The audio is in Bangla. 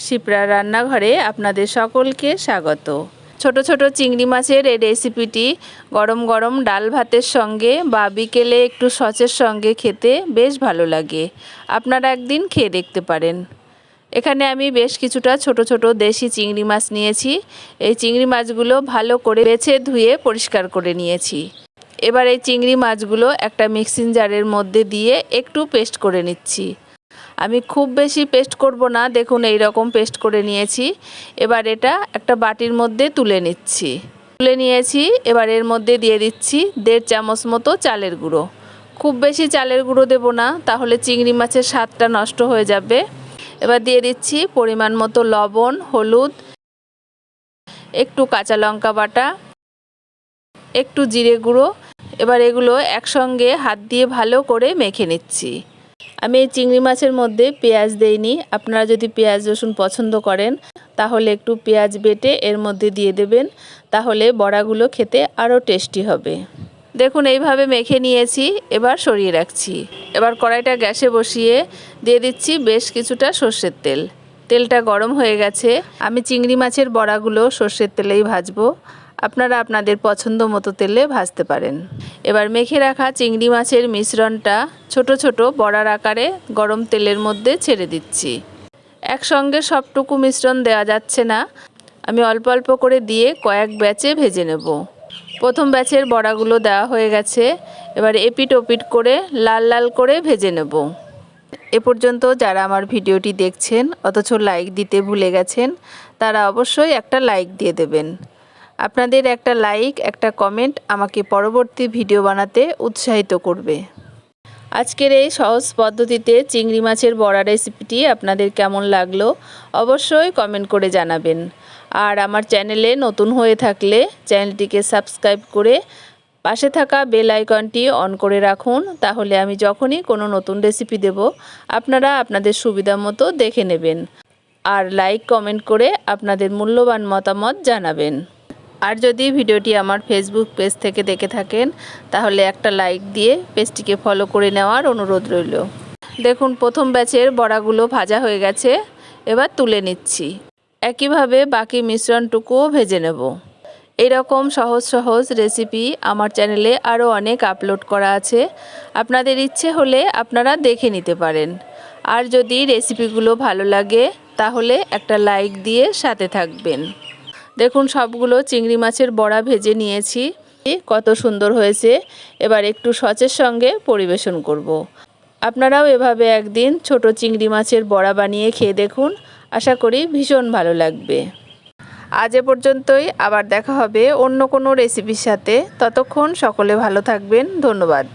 শিপ্রা রান্নাঘরে আপনাদের সকলকে স্বাগত। ছোট ছোট চিংড়ি মাছের এই রেসিপিটি গরম গরম ডাল ভাতের সঙ্গে বা বিকেলে একটু সচের সঙ্গে খেতে বেশ ভালো লাগে। আপনারা একদিন খেয়ে দেখতে পারেন। এখানে আমি বেশ কিছুটা ছোট ছোট দেশি চিংড়ি মাছ নিয়েছি। এই চিংড়ি মাছগুলো ভালো করে বেছে ধুয়ে পরিষ্কার করে নিয়েছি। এবার এই চিংড়ি মাছগুলো একটা মিক্সিং জারের মধ্যে দিয়ে একটু পেস্ট করে নিচ্ছি। আমি খুব বেশি পেস্ট করব না। দেখুন এই রকম পেস্ট করে নিয়েছি। এবার এটা একটা বাটির মধ্যে তুলে নিচ্ছি। তুলে নিয়েছি, এবার এর মধ্যে দিয়ে দিচ্ছি দেড় চামচ মতো চালের গুঁড়ো। খুব বেশি চালের গুঁড়ো দেব না, তাহলে চিংড়ি মাছের স্বাদটা নষ্ট হয়ে যাবে। এবার দিয়ে দিচ্ছি পরিমাণ মতো লবণ, হলুদ, একটু কাঁচা লঙ্কা বাটা, একটু জিরে গুঁড়ো। এবার এগুলো একসঙ্গে হাত দিয়ে ভালো করে মেখে নিচ্ছি। আমি এই চিংড়ি মাছের মধ্যে পেঁয়াজ দেইনি। আপনারা যদি পেঁয়াজ, রসুন পছন্দ করেন, তাহলে একটু পেঁয়াজ বেটে এর মধ্যে দিয়ে দেবেন। তাহলে বড়াগুলো খেতে আরও টেস্টি হবে। দেখুন, এইভাবে মেখে নিয়েছি, এবার সরিয়ে রাখছি। এবার কড়াইটা গ্যাসে বসিয়ে দিয়ে দিচ্ছি বেশ কিছুটা সর্ষের তেল। তেলটা গরম হয়ে গেছে। আমি চিংড়ি মাছের বড়াগুলো সর্ষের তেলেই ভাজবো। আপনারা আপনাদের পছন্দ মতো তেলে ভাজতে পারেন। এবার মেখে রাখা চিংড়ি মাছের মিশ্রণটা ছোট ছোট বড়ার আকারে গরম তেলের মধ্যে ছেড়ে দিচ্ছি। একসঙ্গে সবটুকু মিশ্রণ দেওয়া যাচ্ছে না। আমি অল্প অল্প করে দিয়ে কয়েক ব্যাচে ভেজে নেব। প্রথম ব্যাচের বড়াগুলো দেওয়া হয়ে গেছে। এবার এপিট ওপিট করে লাল লাল করে ভেজে নেব। এ পর্যন্ত যারা আমার ভিডিওটি দেখছেন, অথচ লাইক দিতে ভুলে গেছেন, তারা অবশ্যই একটা লাইক দিয়ে দেবেন। আপনাদের একটা লাইক, একটা কমেন্ট আমাকে পরবর্তী ভিডিও বানাতে উৎসাহিত করবে। আজকের এই সহজ পদ্ধতিতে চিংড়ি মাছের বড়া রেসিপিটি আপনাদের কেমন লাগল অবশ্যই কমেন্ট করে জানাবেন। আর আমার চ্যানেলে নতুন হয়ে থাকলে চ্যানেলটিকে সাবস্ক্রাইব করে পাশে থাকা বেল আইকনটি অন করে রাখুন, তাহলে আমি যখনই কোনো নতুন রেসিপি দেব, আপনারা আপনাদের সুবিধা মতো দেখে নেবেন। আর লাইক, কমেন্ট করে আপনাদের মূল্যবান মতামত জানাবেন। আর যদি ভিডিওটি আমার ফেসবুক পেজ থেকে দেখে থাকেন, তাহলে একটা লাইক দিয়ে পেজটিকে ফলো করে নেওয়ার অনুরোধ রইল। দেখুন, প্রথম ব্যাচের বড়াগুলো ভাজা হয়ে গেছে, এবার তুলে নিচ্ছি। একইভাবে বাকি মিশ্রণটুকুও ভেজে নেব। এইরকম সহজ সহজ রেসিপি আমার চ্যানেলে আরও অনেক আপলোড করা আছে। আপনাদের ইচ্ছে হলে আপনারা দেখে নিতে পারেন। আর যদি রেসিপিগুলো ভালো লাগে, তাহলে একটা লাইক দিয়ে সাথে থাকবেন। দেখুন, সবগুলো চিংড়ি মাছের বড়া ভেজে নিয়েছি। কত সুন্দর হয়েছে। এবার একটু সচের সঙ্গে পরিবেশন করব। আপনারাও এভাবে একদিন ছোট চিংড়ি মাছের বড়া বানিয়ে খেয়ে দেখুন। আশা করি ভীষণ ভালো লাগবে। আজ এ পর্যন্তই। আবার দেখা হবে অন্য কোনো রেসিপির সাথে। ততক্ষণ সকলে ভালো থাকবেন। ধন্যবাদ।